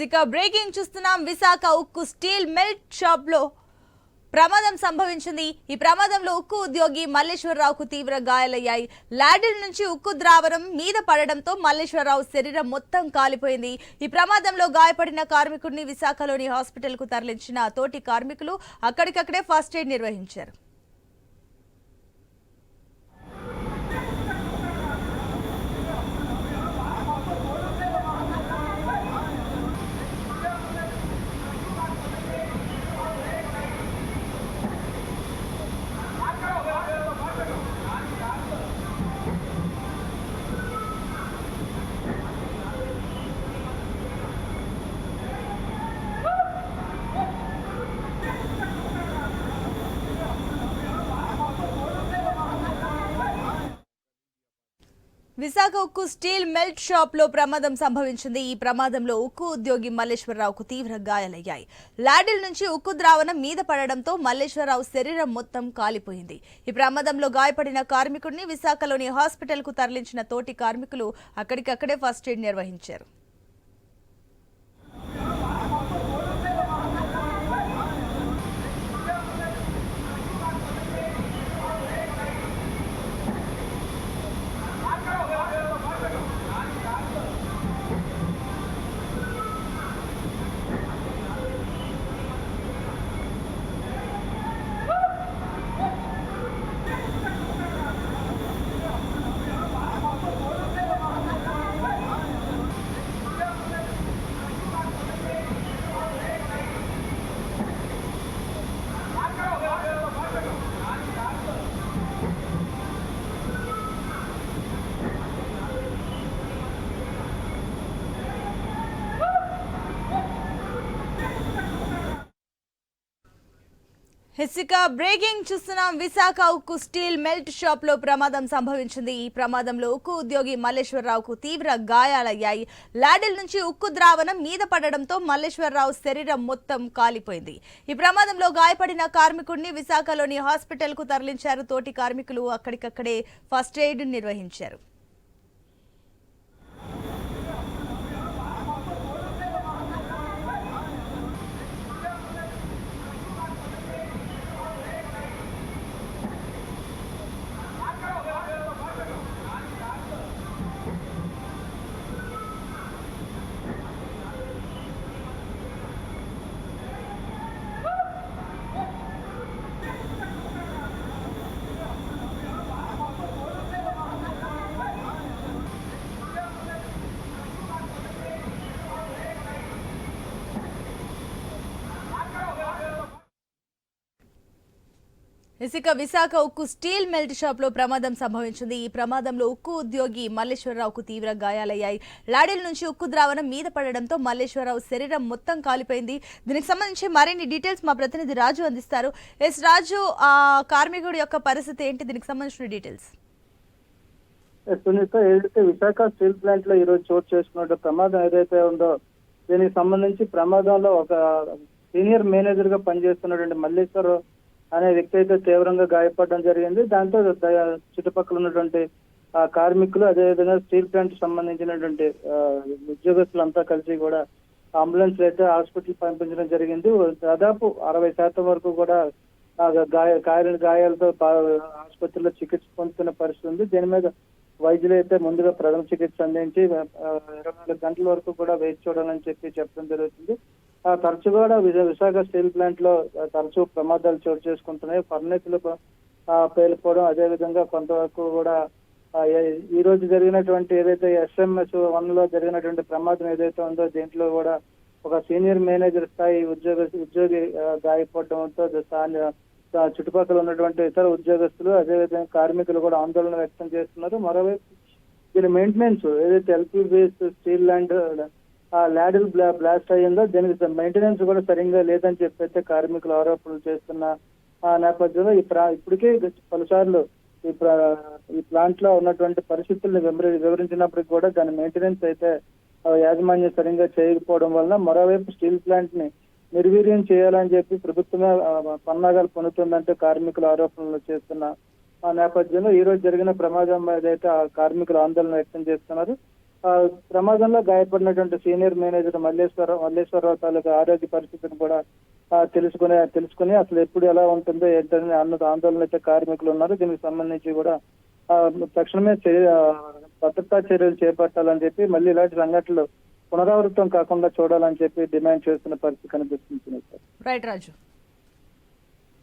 ఇక బ్రేకింగ్ చూస్తున్నాం. విశాఖ ఉక్కు స్టీల్ మెల్ట్ షాప్లో ప్రమాదం సంభవించింది. ఈ ప్రమాదంలో ఉక్కు ఉద్యోగి మల్లేశ్వరరావుకు తీవ్ర గాయాలయ్యాయి. లాడిల్ నుంచి ఉక్కు ద్రావణం మీద పడడంతో మల్లేశ్వరరావు శరీరం మొత్తం కాలిపోయింది. ఈ ప్రమాదంలో గాయపడిన కార్మికుడిని విశాఖలోని హాస్పిటల్కు తరలించిన తోటి కార్మికులు అక్కడికక్కడే ఫస్ట్ ఎయిడ్ నిర్వహించారు. విశాఖ ఉక్కు స్టీల్ మెల్ట్ షాప్లో ప్రమాదం సంభవించింది. ఈ ప్రమాదంలో ఉక్కు ఉద్యోగి మల్లేశ్వరరావుకు తీవ్ర గాయాలయ్యాయి. లాడిల్ నుంచి ఉక్కు ద్రావణం మీద పడడంతో మల్లేశ్వరరావు శరీరం మొత్తం కాలిపోయింది. ఈ ప్రమాదంలో గాయపడిన కార్మికుడిని విశాఖలోని హాస్పిటల్కు తరలించిన తోటి కార్మికులు అక్కడికక్కడే ఫస్ట్ ఎయిడ్ నిర్వహించారు. హెసిక బ్రేకింగ్ చూస్తున్నాం. విశాఖ ఉక్కు స్టీల్ మెల్ట్ షాప్లో ప్రమాదం సంభవించింది. ఈ ప్రమాదంలో ఉక్కు ఉద్యోగి మల్లేశ్వరరావుకు తీవ్ర గాయాలయ్యాయి. లాడిల్ నుంచి ఉక్కు ద్రావణం మీద పడడంతో మల్లేశ్వరరావు శరీరం మొత్తం కాలిపోయింది. ఈ ప్రమాదంలో గాయపడిన కార్మికుడిని విశాఖలోని హాస్పిటల్కు తరలించారు. తోటి కార్మికులు అక్కడికక్కడే ఫస్ట్ ఎయిడ్ నిర్వహించారు. ఇసుక విశాఖ ఉక్కు స్టీల్ మెల్ట్ షాప్లో ప్రమాదం సంభవించింది. ఈ ప్రమాదంలో ఉక్కు ఉద్యోగి మల్లేశ్వరరావుకు తీవ్ర గాయాలయ్యాయి. లాడిల్ నుంచి ఉక్కు ద్రావణం మీద పడడంతో మల్లేశ్వరరావు శరీరం మొత్తం కాలిపోయింది. దీనికి సంబంధించి మరిన్ని డీటెయిల్స్ మా ప్రతినిధి రాజు అందిస్తారు. ఎస్ రాజు ఆ కార్మికుడి యొక్క పరిస్థితి ఏంటి? దీనికి సంబంధించిన డీటెయిల్స్. సునీత ఏదైతే విశాఖ స్టీల్ ప్లాంట్లో ఈ రోజు చోటు చేసుకున్న ప్రమాదం ఏదైతే ఉందో దీనికి సంబంధించి ప్రమాదంలో ఒక సీనియర్ మేనేజర్గా పనిచేస్తున్నటువంటి మల్లేశ్వరరావు అనే వ్యక్తి అయితే తీవ్రంగా గాయపడడం జరిగింది. దాంతో చుట్టుపక్కల ఉన్నటువంటి ఆ కార్మికులు అదేవిధంగా స్టీల్ ప్లాంట్ సంబంధించినటువంటి ఉద్యోగస్తులంతా కలిసి కూడా అంబులెన్స్ అయితే హాస్పిటల్ పంపించడం జరిగింది. దాదాపు అరవై శాతం వరకు కూడా గాయ గాయ గాయాలతో పా- ఆసుపత్రిలో చికిత్స పొందుతున్న పరిస్థితి ఉంది. దీని మీద వైద్యులు అయితే ముందుగా ప్రథమ చికిత్స అందించి ఇరవై నాలుగు గంటల వరకు కూడా వేచి చూడాలని చెప్పి చెప్పడం జరుగుతుంది. తరచుగా కూడా విశా- విశాఖ స్టీల్ ప్లాంట్లో తరచూ ప్రమాదాలు చోటు చేసుకుంటున్నాయి. ఫర్నేసులు పేలిపోవడం అదే విధంగా కొంతవరకు కూడా ఈ రోజు జరిగినటువంటి ఏదైతే ఎస్ఎంఎస్ వన్లో జరిగినటువంటి ప్రమాదం ఏదైతే ఉందో దీంట్లో కూడా ఒక సీనియర్ మేనేజర్ స్థాయి ఉద్యోగ ఉద్యోగి ఆ, గాయపడడంతో స్థానిక చుట్టుపక్కల ఉన్నటువంటి ఇతర ఉద్యోగస్తులు అదేవిధంగా కార్మికులు కూడా ఆందోళన వ్యక్తం చేస్తున్నారు. మరోవైపు దీని మెయింటెనెన్స్ ఏదైతే ఎల్పీ బేస్ స్టీల్ ల్యాండ్ ఆ బ్లా బ్లాస్ట్ అయ్యిందో? దీనికి మెయింటెనెన్స్ కూడా సరిగ్గా లేదని చెప్పి అయితే కార్మికులు ఆరోపణలు చేస్తున్న ఆ నేపథ్యంలో ఈ ప్రా ఇప్పటికే పలుసార్లు ఈ ఈ ప్లాంట్లో ఉన్నటువంటి పరిస్థితులను వివరించినప్పటికీ కూడా దాని మెయింటెనెన్స్ అయితే యాజమాన్యం సరిగ్గా చేయకపోవడం వల్ల మరోవైపు స్టీల్ ప్లాంట్ని నిర్వీర్యం చేయాలని చెప్పి ప్రభుత్వమే పన్నాగాలు పొందుతుందంటే కార్మికులు ఆరోపణలు చేస్తున్న ఆ నేపథ్యంలో ఈ రోజు జరిగిన ప్రమాదం మీద అయితే ఆ కార్మికులు ఆందోళన వ్యక్తం చేస్తున్నారు. ప్రమాదంలో గాయపడినటువంటి సీనియర్ మేనేజర్ మల్లేశ్వర మల్లేశ్వరరావు తాలూకా ఆరోగ్య పరిస్థితిని కూడా తెలుసుకునే తెలుసుకుని తెలుసుకుని అసలు ఎప్పుడు ఎలా ఉంటుందో ఏంటని అన్న ఆందోళన అయితే కార్మికులు ఉన్నారు. దీనికి సంబంధించి కూడా తక్షణమే భద్రతా చర్యలు చేపట్టాలని చెప్పి మళ్ళీ ఇలాంటి సంఘటనలు పునరావృతం కాకుండా చూడాలని చెప్పి డిమాండ్ చేస్తున్న పరిస్థితి కనిపిస్తుంది రైట్ రాజు.